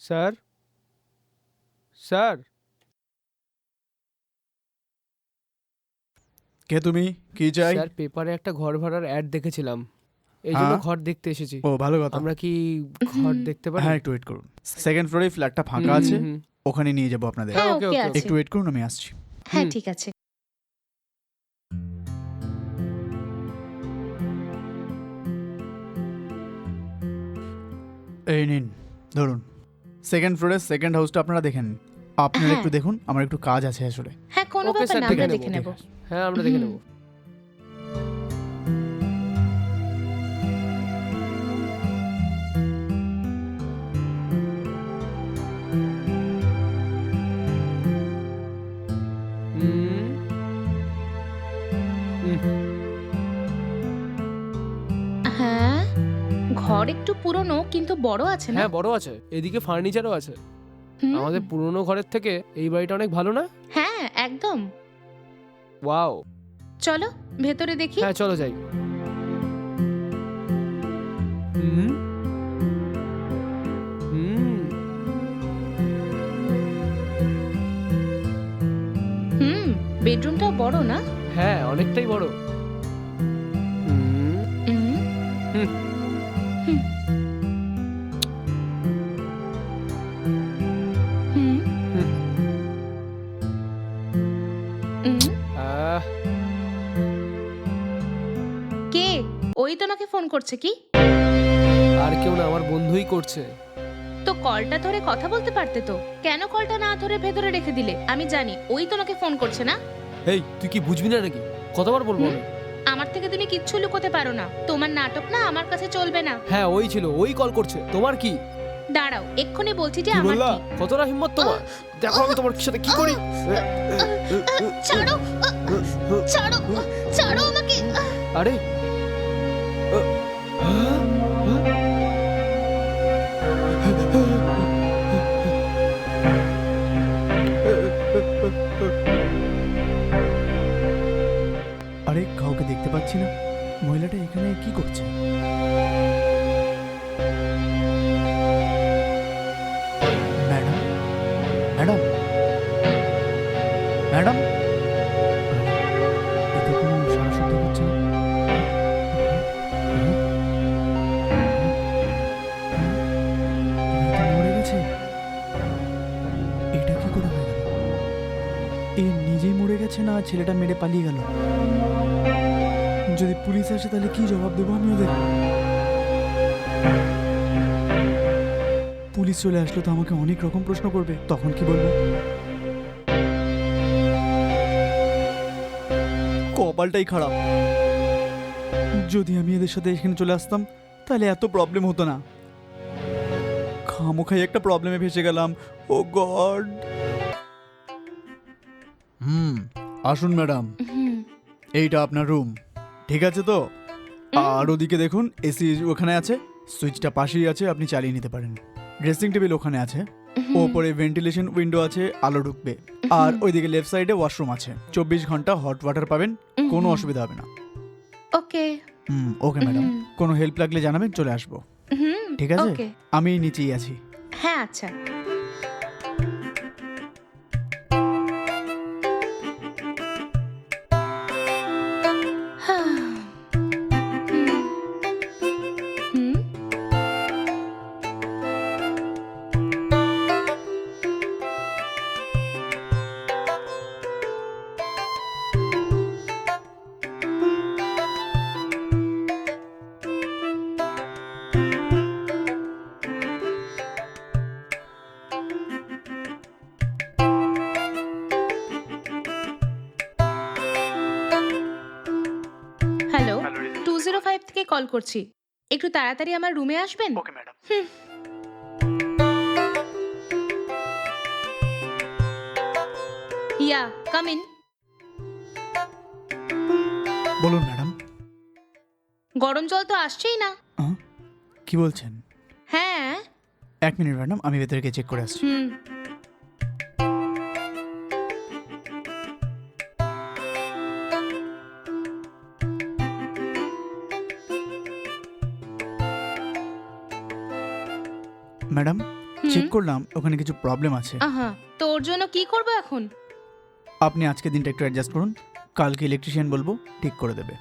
Sir? Sir? কে তুমি? কি চাই? স্যার পেপারে একটা ঘর ভাড়ার অ্যাড দেখেছিলাম। এই জন্য হ্যাঁ? ঘর দেখতে এসেছি। ও ভালো কথা। আমরা কি ঘর দেখতে পারি? হ্যাঁ একটু ওয়েট করুন। সেকেন্ড ফ্লোরে ফ্ল্যাটটা ফাঁকা আছে। হুম, হুম। ওখানে নিয়ে যাব আপনাদের। হ্যাঁ ওকে, ওকে ওকে, আছে একটু ওয়েট করুন আমি আসছি। হ্যাঁ হুম। ঠিক আছে। এই নিন ধরুন। সেকেন্ড ফ্লোরের সেকেন্ড হাউসটা আপনারা দেখেন। আপনারা হ্যাঁ। একটু দেখুন আমার একটু কাজ আছে আসলে। হ্যাঁ কোনো ব্যাপার না দেখে আমরা দেখে নেব। হ্যাঁ আমরা দেখে নেব। ঘর একটু পুরনো কিন্তু বড় আছে না? হ্যাঁ বড় আছে। এদিকে ফার্নিচারও আছে। হুম। আমাদের পুরনো ঘরের থেকে এই বাড়িটা অনেক ভালো না? হ্যাঁ একদম। ওয়াও। চলো ভেতরে দেখি। হ্যাঁ চলো যাই। হুম। হুম। হুম বেডরুমটাও বড় না? হ্যাঁ অনেকটাই বড়। হুম। হুম। কে? ওই তোমাকে ফোন করছে কি? আর কেউ না আমার বন্ধুই করছে। তো কলটা ধরে কথা বলতে পারতে তো? কেন কলটা না ধরে ভেতরে রেখে দিলে? আমি জানি ওই তোমাকে ফোন করছে না? এই তুই কি বুঝবি না নাকি? কতবার বলব আমি? আমার থেকে তুমি কিচ্ছু লুকোতে পারো না। তোমার নাটক না আমার কাছে চলবে না। হ্যাঁ ওই ছিল ওই কল করছে। তোমার কি? দাঁড়াও এক্ষুনি বলছি যে আমার বললা? কি? কতটা হিম্মত তোমার? দেখো আমি তোমার সাথে কি করি? ছাড়ো ছাড়ো ছাড়ো আমাকে। আরে? আরে কাউকে দেখতে পাচ্ছি না। গেছে না ছেলেটা মেরে পালিয়ে গেল যদি পুলিশ আসে তাহলে কি জবাব দেবো আমি ওদের পুলিশ চলে আসলো তো আমাকে অনেক রকম প্রশ্ন করবে তখন কি বলব কপালটাই খারাপ। যদি আমি এদের সাথে এখানে চলে আসতাম তাহলে এত প্রবলেম হতো না। খামোখাই একটা প্রবলেমে ফেসে গেলাম। ও গড! হুম আসুন ম্যাডাম। এইটা আপনার রুম। ঠিক আছে তো? আর ওদিকে দেখুন এসি ওখানে আছে সুইচটা পাশেই আছে আপনি চালিয়ে নিতে পারেন। ড্রেসিং টেবিল ওখানে আছে। ওপরে ভেন্টিলেশন উইন্ডো আছে আলো ঢুকবে। আর ওইদিকে লেফট সাইডে ওয়াশরুম আছে। চব্বিশ ঘণ্টা হট ওয়াটার পাবেন কোনো অসুবিধা হবে না। ওকে হুম ওকে ম্যাডাম কোনো হেল্প লাগলে জানাবেন চলে আসব। হুম, ঠিক আছে? আমি নিচেই আছি। হ্যাঁ আচ্ছা। কল করছি। একটু তাড়াতাড়ি আমার রুমে আসবেন? Okay madam yeah come in বলুন ম্যাডাম গরম জল তো আসছেই না। কি বলছেন? হ্যাঁ। এক মিনিট ম্যাডাম আমি ভেতরে গিয়ে চেক করে আসছি। হুম। ম্যাডাম। চেক করলাম ওখানে কিছু প্রবলেম আছে। আহা তোর জন্য কি করব এখন? আপনি আজকে দিনটা একটু অ্যাডজাস্ট করুন কালকে ইলেকট্রিশিয়ান বলব ঠিক করে দেবে।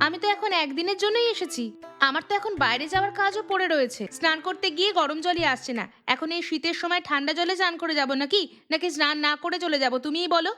আমি তো এখন একদিনের জন্যই এসেছি। আমার তো এখন বাইরে যাওয়ার কাজও পড়ে রয়েছে। স্নান করতে গিয়ে গরম জলই আসছে না। এখন এই শীতের সময় ঠান্ডা জলে স্নান করে যাব নাকি? নাকি স্নান না করে চলে যাব তুমিই বলো।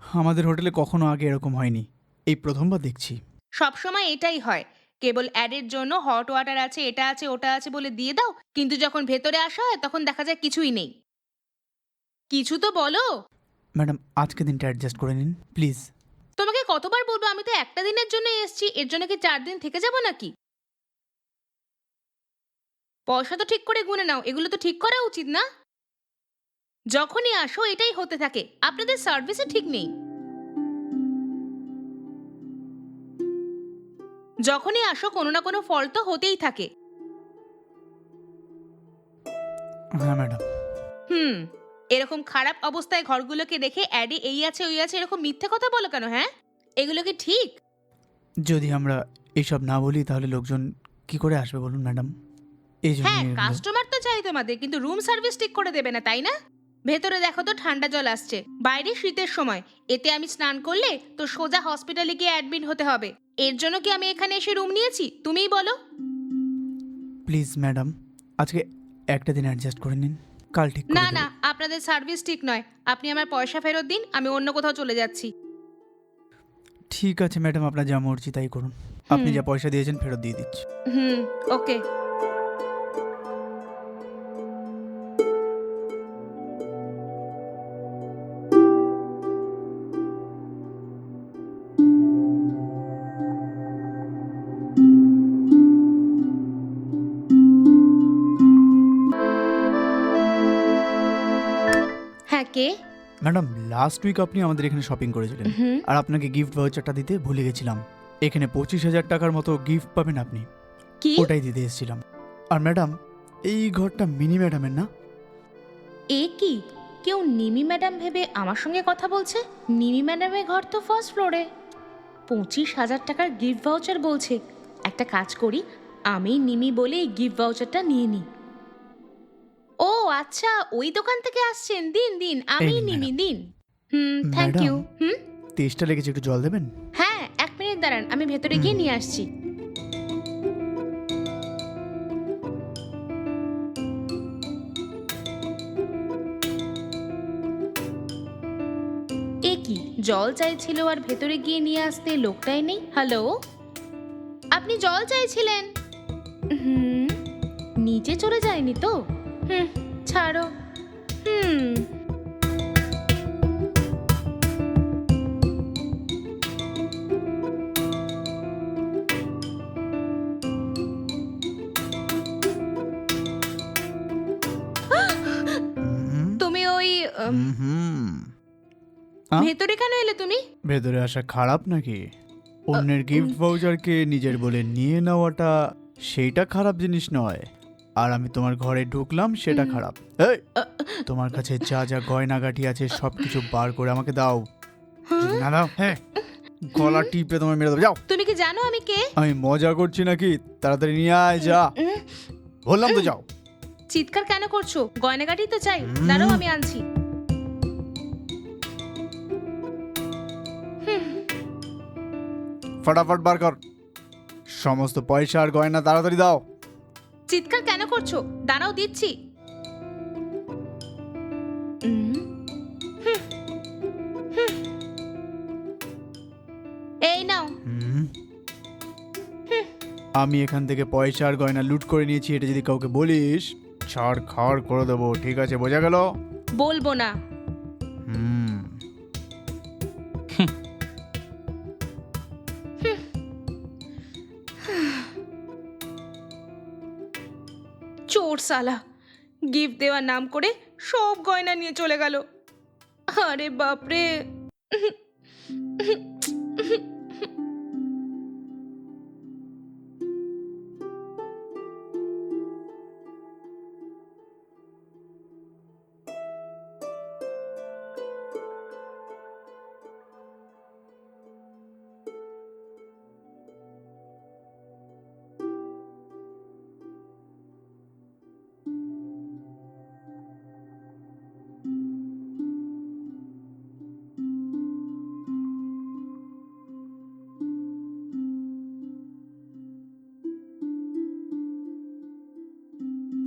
আমাদের হোটেলে কখনো আগে এরকম হয়নি। এই প্রথমবার দেখছি। সব সময় এটাই হয়। কেবল অ্যাডের জন্য হট ওয়াটার আছে এটা আছে ওটা আছে বলে দিয়ে দাও কিন্তু যখন ভেতরে আসা হয় তখন দেখা যায় কিছুই নেই। কিছু তো বলো। ম্যাডাম আজকে দিনটা অ্যাডজাস্ট করে নিন প্লিজ তোমাকে কতবার বলব আমি তো একটা দিনের জন্য এসেছি এর জন্য কি চার দিন থেকে যাব নাকি? পয়সা তো ঠিক করে গুনে নাও এগুলো তো ঠিক করা উচিত না? যখনই আসো এটাই হতে থাকে। আপনাদের সার্ভিসে ঠিক নেই। যখনই আসো কোনো না কোনো ফল তো হতেই থাকে। হ্যাঁ ম্যাডাম। হুম এরকম খারাপ অবস্থায় ঘরগুলোকে দেখে অ্যাডে এই আছে ওই আছে এরকম মিথ্যে কথা বলো কেন হ্যাঁ? এগুলো কি ঠিক? যদি আমরা এসব না বলি তাহলে লোকজন কি করে আসবে বলুন ম্যাডাম? এই জন্য হ্যাঁ কাস্টমার তো চাই তোমাদের কিন্তু রুম সার্ভিস ঠিক করে দেবে না তাই না? ভেতরে দেখো তো ঠান্ডা জল আসছে। বাইরে শীতের সময় এতে আমি স্নান করলে তো সোজা হসপিটালে গিয়ে অ্যাডমিট হতে হবে। এর জন্য কি আমি এখানে এসে রুম নিয়েছি? তুমিই বলো। প্লিজ ম্যাডাম আজকে একটা দিন অ্যাডজাস্ট করে নিন। কাল ঠিক করে না দেবো। না আপনাদের সার্ভিস ঠিক নয়। আপনি আমার পয়সা ফেরত দিন আমি অন্য কোথাও চলে যাচ্ছি। ঠিক আছে ম্যাডাম আপনার যা মর্জি তাই করুন। আপনি যা পয়সা দিয়েছেন ফেরত দিয়ে দিচ্ছি। হুম ওকে কে ম্যাডাম লাস্ট উইক আপনি আমাদের এখানে শপিং করেছিলেন। হুম। আর আপনাকে গিফট ভাউচারটা দিতে ভুলে গেছিলাম। এখানে পঁচিশ হাজার টাকার মতো গিফট পাবেন আপনি। কি? ওটাই দিতে এসেছিলাম। আর ম্যাডাম এই ঘরটা মিনি ম্যাডামের না? এ কি? কেউ নিমি ম্যাডাম ভেবে আমার সঙ্গে কথা বলছে? নিমি ম্যাডামের ঘর তো ফার্স্ট ফ্লোরে পঁচিশ হাজার টাকার গিফট ভাউচার বলছে। একটা কাজ করি আমি নিমি বলে এই গিফট ভাউচারটা নিয়ে নিই। ও আচ্ছা ওই দোকান থেকে আসছেন। দিন দিন আমি এই নিন, নিমি দিন। Hmm thank madam. You hmm? তেজটা লেগেছে একটু জল দেবেন? হ্যাঁ এক মিনিট দাঁড়ান আমি ভেতরে গিয়ে নিয়ে আসছি। এ কি জল চাইছিল আর ভেতরে গিয়ে নিয়ে আসতে লোকটাই নেই? হ্যালো? আপনি জল চাইছিলেন? হুম নিচে চলে যায়নি তো? হুম ছাড়ো। হুম। তুমি ওই উম, হুম। আ? ভেতরে কেন এলে তুমি? ভেতরে আসা খারাপ নাকি? অন্যের গিফট ভাউচারকে নিজের বলে নিয়ে নেওয়াটা সেইটা খারাপ জিনিস নয়। আর আমি তোমার ঘরে ঢুকলাম সেটা খারাপ। এই! তোমার কাছে যা যা গয়নাগাটি আছে সব কিছু বার করে আমাকে দাও। যদি না দাও হ্যাঁ। গলা টিপে তোমার মেরে দেবো। যাও। তুমি কি জানো আমি কে? আমি মজা করছি নাকি? তাড়াতাড়ি নিয়ে আয় যা। উম, বললাম তো যাও। চিৎকার কেন করছ? গয়নাগাটি তো চাই। দাঁড়াও আমি আনছি। ফটাফট বার কর। সমস্ত পয়সা আর গয়না তাড়াতাড়ি দাও। চিৎকার কেন করছ? দাঁড়াও দিচ্ছি। এই নাও। হুম। আমি এখান থেকে পয়সা আর গয়না লুট করে নিয়েছি এটা যদি কাউকে বলিস ছাড় খাড় করে দেবো ঠিক আছে বোঝা গেল? বলব না। হুম। চোর সালা। গিফট দেওয়ার নাম করে সব গয়না নিয়ে চলে গেল। আরে বাপরে।